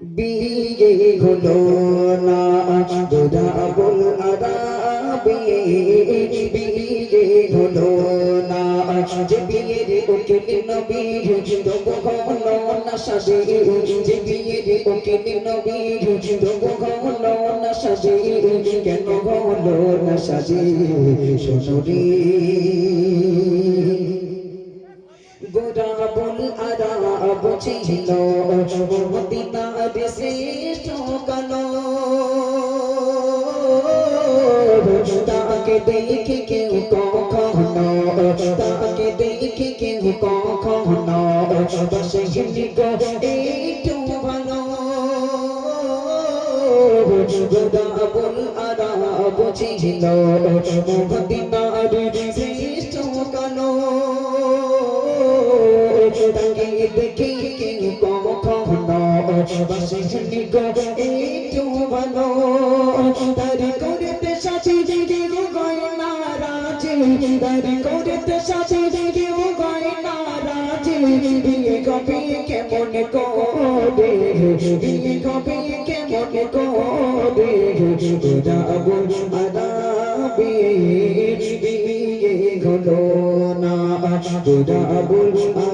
বিয়ে হলো না দুরাবুল আরাবি বিয়ে হলো না যে বিয়ের উকিল নবী তবু হলো না সাজে যে বিয়ের উকিল নবী তবু হলো না সাজে কেন হলো না সাজে শোনো গোরাবুল আরাব ছিল মদিনার শ্রেষ্ঠ কালো। তাকে দেখে কেউ কখনো, তাকে দেখে কেউ কখনো, বসে গো, একটু ভালো। গোরাবুল আরাব ছিল মদিনার শ্রেষ্ঠ দেখে কেউ কখনো বসে গো একটু ভালো তার করতে সাথে কেউ গয়না রাজে তার করতে সাথে কেউ গয়না রাজে বিয়ে কবে কেমন করে বিয়ে কবে কেমন করে যাব আদাবে বিয়ে হলো না যাব বিয়ে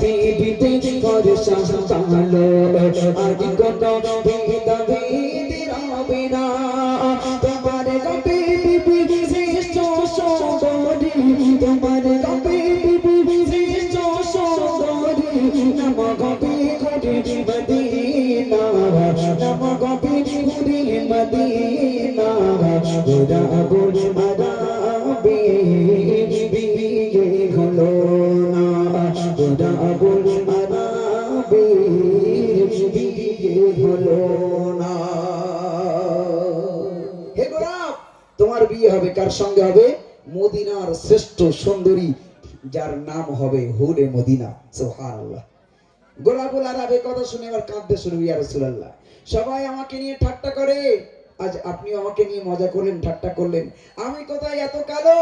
পৃথিবীতে ভরসা কালো আর কোন ভেদা ভেদি রবে না তোমার গপে বিবি শ্রেষ্ঠ সুন্দরী তোমার গপে বিবি শ্রেষ্ঠ সুন্দরী নম গপে ঘুরে মদিনা হবে? কার সঙ্গে হবে? মদিনার শ্রেষ্ঠ সুন্দরী, যার নাম হবে হুরে মদিনা। সুবহানাল্লাহ। গোলাপুল আরবে কথা শুনে আবার কাঁদতে শুরু, ইয়া রাসূলুল্লাহ। সবাই আমাকে নিয়ে ঠাট্টা করে। আজ আপনিও আমাকে নিয়ে মজা করলেন, ঠাট্টা করলেন। আমি কোথায় এত কালো?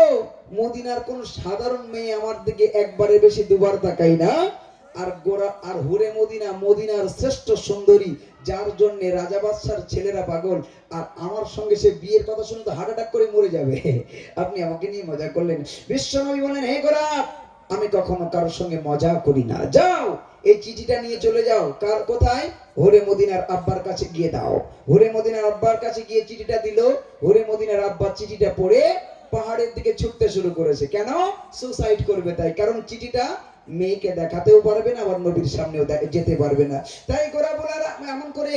মদিনার কোন সাধারণ মেয়ে আমার দিকে একবারে বেশি দুবার তাকাই না। আর গোরা আর হুরে মদিনা, মদিনার শ্রেষ্ঠ সুন্দরী, যার জন্য রাজা বাদশার ছেলেরা পাগল। আর আমার সঙ্গে সে বিয়ের কথা শুনে তো হার্ট করে মরে যাবে। আপনি আমাকে নিয়ে মজা করলেন। বিশ্বনবী বলেন, হে গোলাপ আমি কখনো কারোর সঙ্গে মজা করি না। যাও, এই চিঠিটা নিয়ে চলে যাও। কার, কোথায়? হরে মদিনার আব্বার কাছে গিয়ে দাও। হরে মদিনার আব্বার কাছে গিয়ে চিঠিটা দিল। হরে মদিনার আব্বা চিঠিটা পড়ে পাহাড়ের দিকে ছুটতে শুরু করেছে। কেন? সুসাইড করবে তাই। কারণ চিঠিটা মেয়েকে দেখাতেও পারবে না, আবার নবীর সামনেও যেতে পারবে না। তাই গোরা বলার এমন করে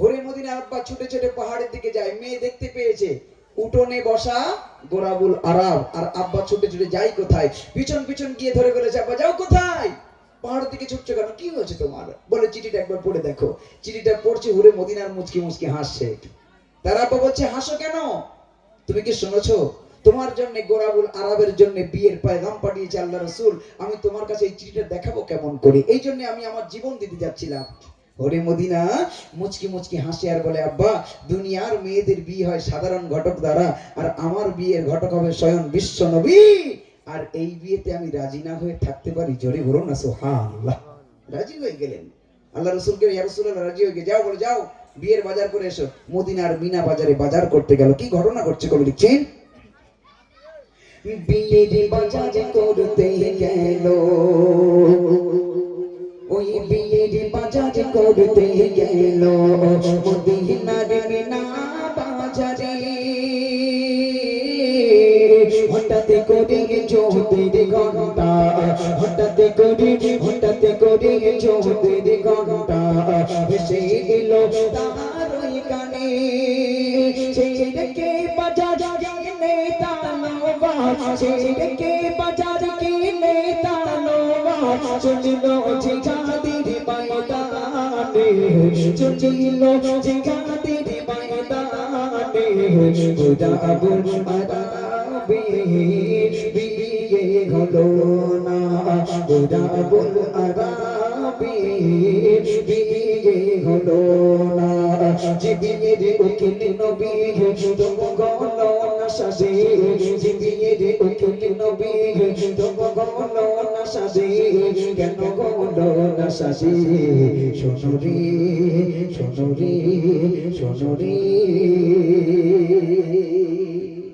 হরে মদিনা আব্বা ছুটে ছুটে পাহাড়ের দিকে যায় মেয়ে দেখতে পেয়েছে। উঠোনে বসা গোরাবুল আরাব আর আব্বা ছুটে ছুটে যাই কোথায়? পিছন পিছন গিয়ে ধরে ফেলেছে আব্বা, যাও কোথায়? পাহাড়ের দিকে ছুটছো কেন? কি হয়েছে তোমার? বলে, চিঠিটা একবার পড়ে দেখো। চিঠিটা পড়ছে হুরে মদিনার মুচকি মুচকি হাসছে। তার আব্বা বলছে, হাসো কেন? তুমি কি শুনেছো? তোমার জন্য গোরাবুল আরবের জন্য বিয়ের পায়গাম পাঠিয়েছে আল্লাহ রসুল, আমি তোমার কাছে এই চিঠিটা দেখাবো কেমন করে? এই জন্য আমি আমার জীবন দিতে যাচ্ছিলাম। হরে মদিনা, মুচকি মুচকি হাসি আর বলে, আব্বা, দুনিয়ার মেয়েদের বিয়ে হয় সাধারণ ঘটক দ্বারা, আর আমার বিয়ের ঘটক হবে স্বয়ং বিশ্ব নবী। আর এই বিয়েতে আমি রাজি না হয়ে থাকতে পারি, জোরে বলো না, সুবহানাল্লাহ। রাজি হয়ে গেলেন। আল্লাহ রসুলকে, ইয়া রাসূলুল্লাহ, রাজি হয়ে গিয়ে যাও, বলে যাও, বিয়ের বাজার করে এসো। মদিনার মিনা বাজারে বাজার করতে গেল। কি ঘটনা ঘটছে কবি লিখছেন বিয়ের বাজার করতে গেল। ওই বিয়ের বাজার করতে গেল। মদিনার মিনা বাজারে হঠাৎ করে জ্যোতির ঘণ্টা হঠাৎ করে হঠাৎ করে জ্যোতির ঘণ্টা ভেসে গেল তার কানে সেই রেখে বাজার ছেড়ে বাজার কিনে তালো চলিল জিগাদির ময়দানে চলিল জিগাদির ময়দানে গুদাবুল আরাবে বিয়ে হলো না। গুদাবুল আরাবে বিয়ে হলো না। জিবিয়ে উকিল নবী তুম নবী কেন গলো না সাজে শোনো রে শোনো রে শোনো রে।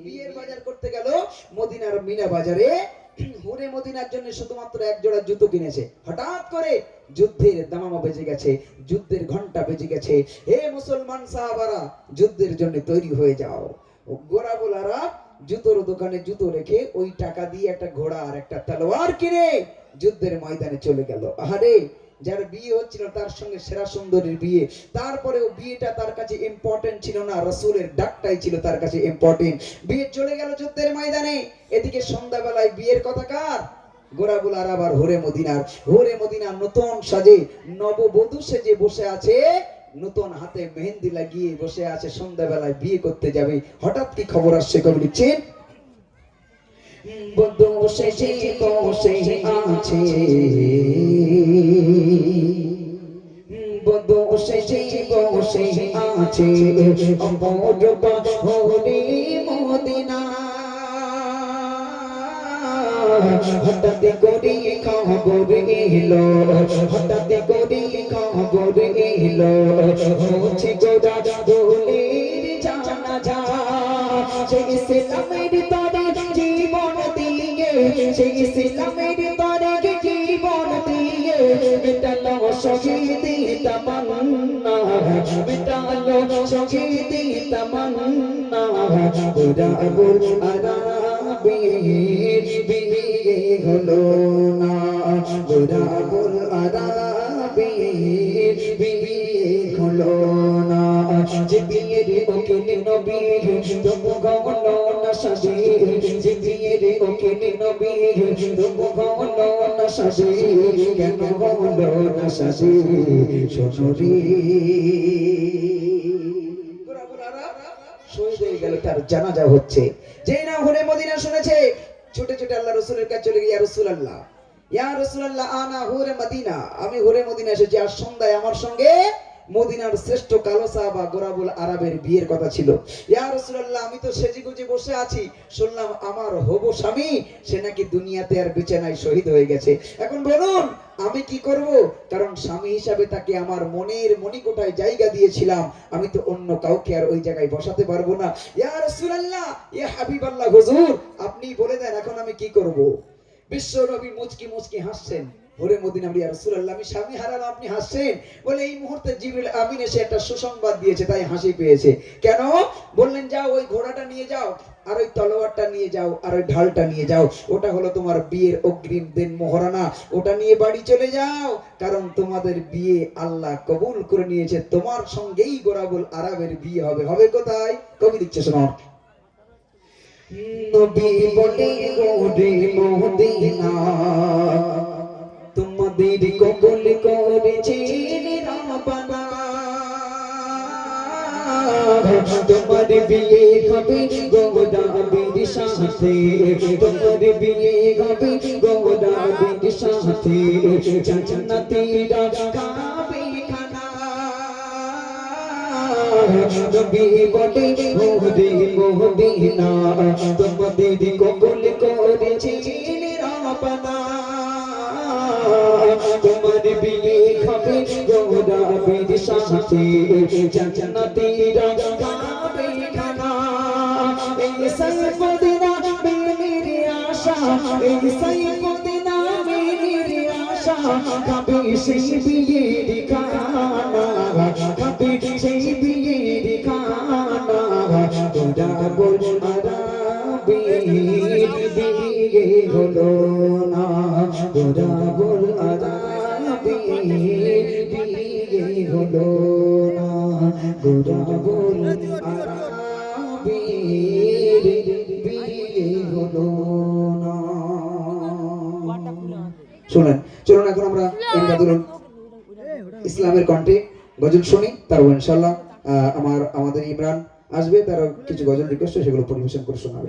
বিয়ের বাজার করতে গেল মদিনার মিনা বাজারে। হুরে মদিনার জন্য শুধুমাত্র এক জোড়া জুতো কিনেছে। হঠাৎ করে যুদ্ধের দামামা বেজে গেছে, যুদ্ধের ঘণ্টা বেজে গেছে। হে মুসলমান সাহাবারা, যুদ্ধের জন্য তৈরি হয়ে যাও। গোরাবুল আরব জুতোর দোকানে জুতো রেখে ওই টাকা দিয়ে একটা ঘোড়া আর একটা তলোয়ার কিনে যুদ্ধের ময়দানে চলে গেল। আহারে, যার বিয়ে হচ্ছিল তার সঙ্গে সেরা সুন্দরীর বিয়ে তারপরেও বিয়েটা তার কাছে ইম্পর্টেন্ট ছিল না, রসুলের ডাকটাই ছিল তার কাছে ইম্পর্টেন্ট বিয়ে চলে গেল যুদ্ধের ময়দানে। এদিকে সন্ধ্যাবেলায় বিয়ের কথা কার? গোরাবুল আর হোরে মদিনার। হোরে মদিনার নতুন সাজে, নববধূ সেজে বসে আছে নতুন হাতে মেহেন্দি লাগিয়ে বসে আছে সন্ধ্যাবেলায় বিয়ে করতে যাবে। হঠাৎ কি খবর আসছে কবি লিখছেন? হঠাৎ করে খবর এলো। হঠাৎ করে খবর এলো। হচ্ছে গোরা দোলের জানা যা সেই ইসলামের তরে জীবন দিয়ে, সেই ইসলামের তরে জীবন দিয়ে। মেটালো শহীদি তামান্না, মেটালো শহীদি তামান্না। গোরা তার জানাজা হচ্ছে না হলে মদিনা শুনেছে ছুটে ছুটে আল্লাহ রসুলের কাছে চলে গিয়ে রসুল আল্লাহ ইয়া রসুলাল্লাহ আনা হুরে মদিনা আমি হুরে মদিনা এসেছি, আর সন্ধ্যায় আমার সঙ্গে মদিনার শ্রেষ্ঠ কালো সাহাবা গোরাবুল আরবের বিয়ের কথা ছিল। ইয়া রাসূলুল্লাহ, আমি তো সেজে গুজে বসে আছি। শুনলাম আমার হবু স্বামী, সে নাকি দুনিয়াতে আর বিছানায় শহীদ হয়ে গেছে। এখন বলুন, আমি কি করব? কারণ স্বামী হিসাবে তাকে আমার মনের মণিকোটায় জায়গা দিয়েছিলাম। আমি তো অন্য কাউকে আর ওই জায়গায় বসাতে পারব না। ইয়া রাসূলুল্লাহ, ইয়া হাবিবাল্লাহ, হুজুর, আপনি বলে দেন, এখন আমি কি করব? বিশ্ব নবী মুচকি মুচকি হাসছেন। ওরে মদিনা আমি রাসূলুল্লাহ আমি স্বামী হারালাম আপনি হাসছেন? বলে, এই মুহূর্তে জিবরিল আমিন এসে একটা সুসংবাদ দিয়েছে, তাই হাসি পেয়েছে। কেন? বললেন, যাও, ওই ঘোড়াটা নিয়ে যাও, আর ওই তলোয়ারটা নিয়ে যাও, আর ওই ঢালটা নিয়ে যাও। ওটা হলো তোমার বিয়ের অগ্রিম দিন মহারানা ওটা নিয়ে বাড়ি চলে যাও, কারণ তোমাদের বিয়ে আল্লাহ কবুল করে নিয়েছে। তোমার সঙ্গেই গোরাবুল আরবের বিয়ে হবে। হবে কোথায়? কবি দিচ্ছে শোনো। নবী বলে গোরে মদিনা তোমাদের কবুল করেছে রাবানা তোমার বিয়ে হবে গোদাবির সাথে। তোমার বিয়ে হবে গোদাবির সাথে। জান্নাতীরা খাবে খানা নবী বলে মোহদে, মোহদিনা। তোমাদের কবুল করেছে রাবানা তোমার বিয়ে খাবে গোরা সাথে। জান্নাতীরা খাবে খানা। এই সাইফুদ্দিনা মেরে আশা। এই সাইফুদ্দিনা মেরে আশা। কাবে সেই বিয়ের কানা কাবে সেই বিয়ের কানা তোরা বল বিয়ে হলো না। তোরা হলো না তোরা বল বিয়ে হলো না শোনেন, চলুন এখন আমরা ইসলামের কণ্ঠে গজল শুনি, তারপর ইনশাল্লাহ আমার, আমাদের ইমরান আসবে তারা কিছু গজল রিকোয়েস্ট সেগুলো পরিবেশন করে শোনাবে।